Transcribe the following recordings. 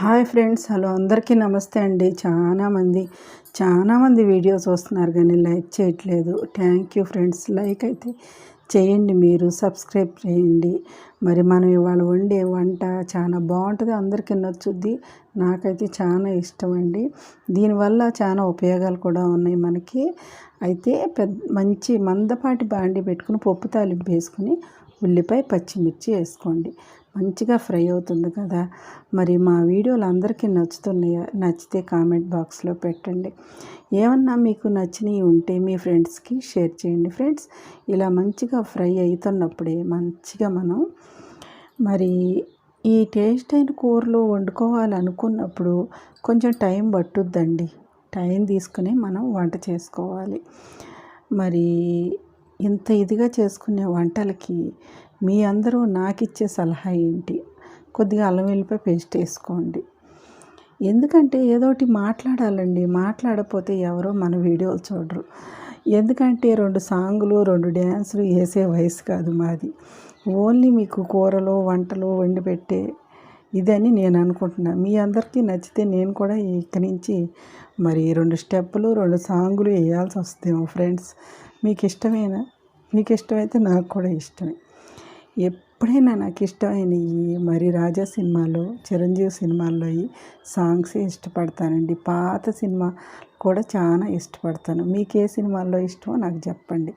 Hi friends hello అందరికీ నమస్తే అండి. చాలామంది చాలామంది వీడియోస్ వస్తున్నారు కానీ లైక్ చేయట్లేదు. Thank you friends. లైక్ అయితే చేయండి మీరు సబ్స్క్రైబ్ చేయండి. మరి మనం ఇవాళ వండే వంట చాలా బాగుంటుంది. అందరికీ నచ్చుద్ది. నాకైతే చాలా ఇష్టం అండి. దీనివల్ల చాలా ఉపయోగాలు కూడా ఉన్నాయి మనకి. అయితే పెద్ద మంచి మందపాటి బాండి పెట్టుకుని పప్పు తాలింపు వేసుకుని ఉల్లిపాయ పచ్చిమిర్చి వేసుకోండి. మంచిగా ఫ్రై అవుతుంది కదా. మరి మా వీడియోలు అందరికీ నచ్చుతున్నాయా? నచ్చితే కామెంట్ బాక్స్లో పెట్టండి. ఏమన్నా మీకు నచ్చినవి ఉంటే మీ ఫ్రెండ్స్కి షేర్ చేయండి ఫ్రెండ్స్. ఇలా మంచిగా ఫ్రై అవుతున్నప్పుడే మంచిగా మనం మరి ఈ టేస్ట్ అయిన కూరలు వండుకోవాలనుకున్నప్పుడు కొంచెం టైం పట్టుద్దండి. టైం తీసుకుని మనం వంట చేసుకోవాలి. మరి ఇంత ఇదిగా చేసుకునే వంటలకి మీ అందరూ నాకు ఇచ్చే సలహా ఏంటి? కొద్దిగా అల్లం వెల్లిపాయ పేస్ట్ వేసుకోండి. ఎందుకంటే ఏదోటి మాట్లాడాలండి. మాట్లాడపోతే ఎవరో మన వీడియోలు చూడరు. ఎందుకంటే రెండు సాంగులు రెండు డ్యాన్సులు వేసే వయసు కాదు మాది. ఓన్లీ మీకు కూరలు వంటలు వండి పెట్టే ఇదని నేను అనుకుంటున్నాను మీ అందరికీ నచ్చితే నేను కూడా ఇక్కడి నుంచి మరి రెండు స్టెప్పులు రెండు సాంగులు వేయాల్సి వస్తేమో ఫ్రెండ్స్ మీకు ఇష్టమేనా మీకు ఇష్టమైతే నాకు కూడా ఇష్టమే. ఎప్పుడైనా నాకు ఇష్టమైనవి మరి రాజా సినిమాలో చిరంజీవి సినిమాల్లో ఈ సాంగ్సే ఇష్టపడతానండి. పాత సినిమా కూడా చాలా ఇష్టపడతాను. మీకు ఏ సినిమాల్లో ఇష్టమో నాకు చెప్పండి.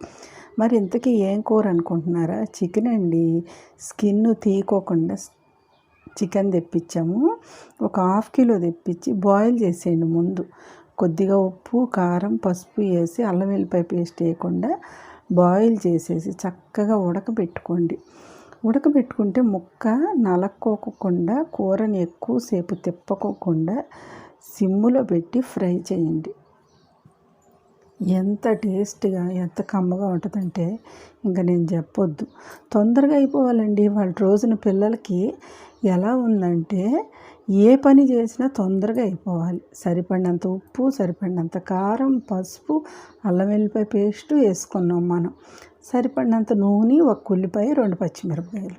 మరి ఇంతకీ ఏం కూర అనుకుంటున్నారా? చికెన్ అండి. స్కిన్ తీకోకుండా చికెన్ తెప్పించాము. ఒక హాఫ్ కిలో తెప్పించి బాయిల్ చేసేయండి ముందు. కొద్దిగా ఉప్పు కారం పసుపు వేసి అల్లం వెల్లిపాయ పేస్ట్ వేయకుండా బాయిల్ చేసేసి చక్కగా ఉడకబెట్టుకోండి. ఉడకబెట్టుకుంటే ముక్క నలక్కోకుండా కూరని ఎక్కువసేపు తిప్పకోకుండా సిమ్ములో పెట్టి ఫ్రై చేయండి. ఎంత టేస్ట్గా ఎంత కమ్మగా ఉంటుందంటే ఇంకా నేను చెప్పొద్దు. తొందరగా అయిపోవాలండి. వాళ్ళ రోజున పిల్లలకి ఎలా ఉందంటే ఏ పని చేసినా తొందరగా అయిపోవాలి. సరిపడినంత ఉప్పు సరిపడినంత కారం పసుపు అల్లం వెల్లిపాయ పేస్టు వేసుకున్నాం మనం. సరిపడినంత నూనె ఒక ఉల్లిపాయ రెండు పచ్చిమిరపకాయలు.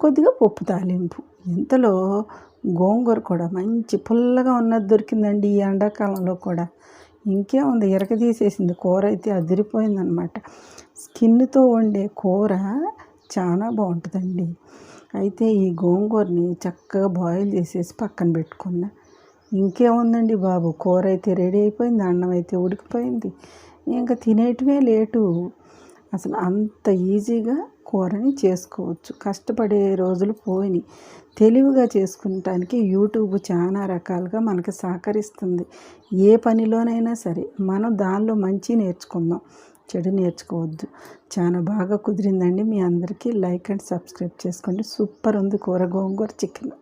కొద్దిగా పప్పు తాలింపు. ఇంతలో గోంగూర కూడా మంచి పుల్లగా ఉన్నది దొరికిందండి ఈ ఎండాకాలంలో కూడా. ఇంకేముంది? ఇరక తీసేసింది. కూర అయితే అదిరిపోయిందనమాట స్కిన్తో వండే కూర చాలా బాగుంటుందండి. అయితే ఈ గోంగూరని చక్కగా బాయిల్ చేసేసి పక్కన పెట్టుకున్నా. ఇంకేముందండి బాబు? కూర అయితే రెడీ అయిపోయింది అన్నం అయితే ఉడికిపోయింది. ఇంకా తినేయటమే లేటు. అసలు అంత ఈజీగా కూరని చేసుకోవచ్చు. కష్టపడే రోజులు పోయినాయి. తెలివిగా చేసుకుంటానికి యూట్యూబ్ చాలా రకాలుగా మనకి సహకరిస్తుంది. ఏ పనిలోనైనా సరే మనం దానిలో మంచి నేర్చుకుందాం. చెడు నేర్చుకోవద్దు. చాలా బాగా కుదిరిందండి మీ అందరికీ. లైక్ అండ్ సబ్స్క్రైబ్ చేసుకోండి. సూపర్ ఉంది కూర గోంగూర చికెన్.